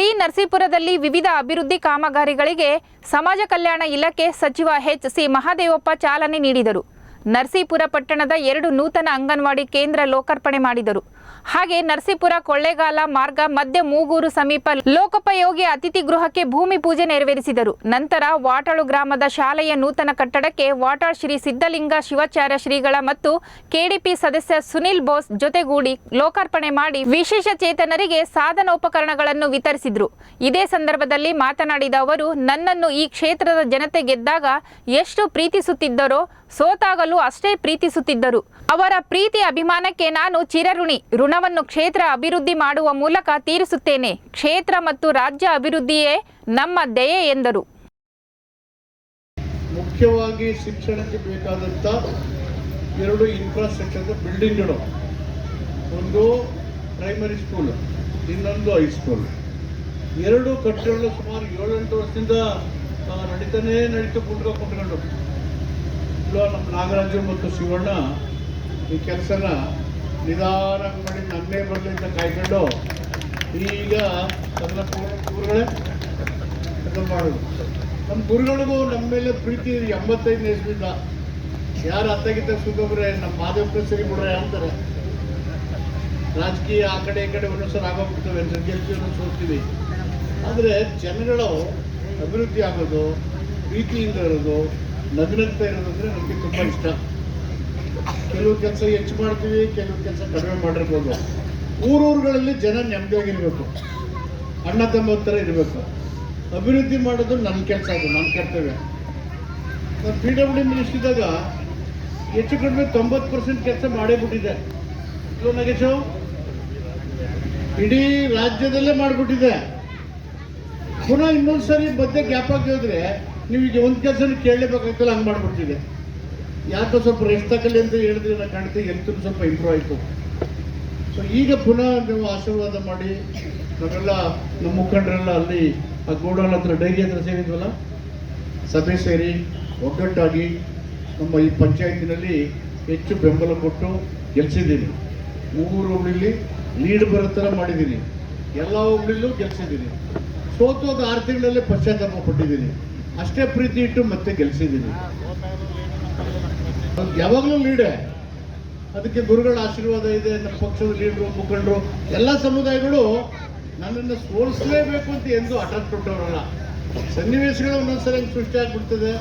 T ನರಸೀಪುರದಲ್ಲಿ ವಿವಿಧ ಅಭಿವೃದ್ಧಿ ಕಾಮಗಾರಿಗಳಿಗೆ ಸಮಾಜ ಕಲ್ಯಾಣ ಇಲಾಖೆ ಸಚಿವ ಎಚ್ ಸಿ ಮಹಾದೇವಪ್ಪ ಚಾಲನೆ ನೀಡಿದರು. ನರಸೀಪುರ ಪಟ್ಟಣದ ಎರಡು ನೂತನ ಅಂಗನವಾಡಿ ಕೇಂದ್ರ ಲೋಕಾರ್ಪಣೆ ಮಾಡಿದರು. ಹಾಗೆ ನರಸೀಪುರ ಕೊಳ್ಳೇಗಾಲ ಮಾರ್ಗ ಮಧ್ಯ ಮೂಗೂರು ಸಮೀಪ ಲೋಕೋಪಯೋಗಿ ಅತಿಥಿ ಗೃಹಕ್ಕೆ ಭೂಮಿ ಪೂಜೆ ನೆರವೇರಿಸಿದರು. ನಂತರ ವಾಟಾಳು ಗ್ರಾಮದ ಶಾಲೆಯ ನೂತನ ಕಟ್ಟಡಕ್ಕೆ ವಾಟಾಳ್ ಶ್ರೀ ಸಿದ್ಧಲಿಂಗ ಶಿವಾಚಾರ್ಯ ಶ್ರೀಗಳ ಮತ್ತು ಕೆಡಿಪಿ ಸದಸ್ಯ ಸುನಿಲ್ ಬೋಸ್ ಜೊತೆಗೂಡಿ ಲೋಕಾರ್ಪಣೆ ಮಾಡಿ ವಿಶೇಷ ಚೇತನರಿಗೆ ಸಾಧನೋಪಕರಣಗಳನ್ನು ವಿತರಿಸಿದರು. ಇದೇ ಸಂದರ್ಭದಲ್ಲಿ ಮಾತನಾಡಿದ ಅವರು, ನನ್ನನ್ನು ಈ ಕ್ಷೇತ್ರದ ಜನತೆ ಗೆದ್ದಾಗ ಎಷ್ಟು ಪ್ರೀತಿಸುತ್ತಿದ್ದರೋ ಸೋತಾಗಲು ಅಷ್ಟೇ ಪ್ರೀತಿಸುತ್ತಿದ್ದರು. ಅವರ ಪ್ರೀತಿ ಅಭಿಮಾನಕ್ಕೆ ನಾನು ಚಿರಋಣಿ. ಋಣವನ್ನು ಕ್ಷೇತ್ರ ಅಭಿವೃದ್ಧಿ ಮಾಡುವ ಮೂಲಕ ತೀರಿಸುತ್ತೇನೆ. ಕ್ಷೇತ್ರ ಮತ್ತು ರಾಜ್ಯ ಅಭಿವೃದ್ಧಿಯೇ ನಮ್ಮ ದಯೆ ಎಂದರು. ಮುಖ್ಯವಾಗಿ ಶಿಕ್ಷಣಕ್ಕೆ ಬೇಕಾದಂಥ ಎರಡು ಇನ್ಫ್ರಾಸ್ಟ್ರಕ್ಚರ್ ಬಿಲ್ಡಿಂಗ್ಗಳು ಒಂದು ಪ್ರೈಮರಿ ಸ್ಕೂಲ್ ಇನ್ನೊಂದು ಹೈಸ್ಕೂಲ್ ಎರಡು ಕಟ್ಟಡಗಳು ಸುಮಾರು ಏಳೆಂಟು ವರ್ಷದಿಂದ ನಡೀತಾನೆ ನಡೀತು ಕುಂಡ್ಕೊಂಡು ನಮ್ಮ ನಾಗರಾಜು ಮತ್ತು ಶಿವಣ್ಣ ಈ ಕೆಲಸನ ನಿಧಾನ ಮಾಡಿ ನನ್ನೇ ಬರಲಿ ಅಂತ ಕಾಯ್ಕೊಂಡು ಈಗ ತನ್ನ ಗುರುಗಳೇ ಅದು ಮಾಡೋದು. ನಮ್ಮ ಗುರುಗಳಿಗೂ ನಮ್ಮ ಮೇಲೆ ಪ್ರೀತಿ ಎಂಬತ್ತೈದು ಇಸ್ವಿಂದ ಯಾರು ಅತ್ತಾಗಿದ್ದ ಸುಗಬ್ರೆ, ನಮ್ಮ ಮಾದೇವಪ್ಪ ಸರಿ ಬಿಡ್ರೆ ಅಂತಾರೆ. ರಾಜಕೀಯ ಆ ಕಡೆ ಈ ಕಡೆ ಒಂದೊಂದ್ಸಲ ಆಗೋಗ್ಬಿಡ್ತವೆ. ಗೆಲ್ತೀವಿ ಅನ್ನೋ ಸೋಲ್ತೀವಿ. ಆದರೆ ಜನಗಳು ಅಭಿವೃದ್ಧಿ ಆಗೋದು, ಪ್ರೀತಿಯಿಂದ ಇರೋದು ನಗ್ನಗ್ತಾ ಇರೋದಂದ್ರೆ ನನಗೆ ತುಂಬ ಇಷ್ಟ. ಕೆಲವು ಕೆಲಸ ಹೆಚ್ಚು ಮಾಡ್ತೀವಿ, ಕೆಲವು ಕೆಲಸ ಕಡಿಮೆ ಮಾಡಿರ್ಬೋದು. ಊರೂರುಗಳಲ್ಲಿ ಜನ ನೆಮ್ಮದಿಯಾಗಿರ್ಬೇಕು. ಅಣ್ಣ, ತಮ್ಮ ಥರ ಇರಬೇಕು. ಅಭಿವೃದ್ಧಿ ಮಾಡೋದು ನನ್ನ ಕೆಲಸ ಅದು ನನ್ನ ಕರ್ತವ್ಯ. ನಾನು ಪಿ ಡಬ್ಲ್ಯೂ ಮಿನಿಸ್ಟರ್ ಇದ್ದಾಗ ಹೆಚ್ಚು ಕಡಿಮೆ ತೊಂಬತ್ತು ಪರ್ಸೆಂಟ್ ಕೆಲಸ ಮಾಡೇ ಬಿಟ್ಟಿದೆ ಇಲ್ವೋ ನಾಗೇಶು ಇಡೀ ರಾಜ್ಯದಲ್ಲೇ ಮಾಡಿಬಿಟ್ಟಿದೆ ಪುನಃ ಇನ್ನೊಂದು ಸರಿ ಮಧ್ಯೆ ಗ್ಯಾಪ್ ಆಗಿ ಹೋದ್ರೆ ನೀವು ಈಗ ಒಂದು ಕೆಲಸ ಕೇಳಲೇಬೇಕಾಗ್ತಲ್ಲ, ಹಂಗೆ ಮಾಡಿಬಿಡ್ತಿದೆ ಯಾಕೋ ಸ್ವಲ್ಪ ರೆಸ್ಟ್ ಅಂತ ಹೇಳಿದ್ರೆ ನಾನು ಕಾಣ್ತೀವಿ ಹೆಲ್ತ್ ಸ್ವಲ್ಪ ಇಂಪ್ರೂವ್ ಆಯಿತು. ಸೊ ಈಗ ಪುನಃ ನೀವು ಆಶೀರ್ವಾದ ಮಾಡಿ, ನಾವೆಲ್ಲ ನಮ್ಮ ಮುಖಂಡರೆಲ್ಲ ಅಲ್ಲಿ ಆ ಗೋಡೌನ್ ಹತ್ರ, ಡೈರಿ ಹತ್ರ ಸೇರಿದ್ವಲ್ಲ? ಸಭೆ ಸೇರಿ ಒಗ್ಗಟ್ಟಾಗಿ ನಮ್ಮ ಈ ಪಂಚಾಯತಿನಲ್ಲಿ ಹೆಚ್ಚು ಬೆಂಬಲ ಕೊಟ್ಟು ಗೆಲ್ಸಿದ್ದೀನಿ. ಮೂರು ಹೋಬಳಿಲಿ ಲೀಡ್ ಬರೋ ಥರ ಮಾಡಿದ್ದೀನಿ. ಎಲ್ಲ ಹೋಬಳಿಲೂ ಗೆಲ್ಸಿದ್ದೀನಿ. ಸೋತೋದು ಆರು ತಿಂಗಳಲ್ಲೇ ಪಶ್ಚಾತ್ತಾಪ ಪಟ್ಟಿದ್ದೀನಿ. ಅಷ್ಟೇ ಪ್ರೀತಿ ಇಟ್ಟು ಮತ್ತೆ ಗೆಲ್ಸಿದ್ದೀನಿ. ಯಾವಾಗಲೂ ಲೀಡೇ. ಅದಕ್ಕೆ ಗುರುಗಳ ಆಶೀರ್ವಾದ ಇದೆ, ನಮ್ಮ ಪಕ್ಷದ ಲೀಡರು, ಮುಖಂಡರು, ಎಲ್ಲ ಸಮುದಾಯಗಳು ನನ್ನನ್ನು ಸೋಲಿಸಲೇಬೇಕು ಅಂತ ಎಂದು ಹಠ ಕೊಟ್ಟವರಲ್ಲ. ಸನ್ನಿವೇಶಗಳು ಒಂದೊಂದ್ಸರಿ ಸೃಷ್ಟಿ ಆಗ್ಬಿಡ್ತದೆ.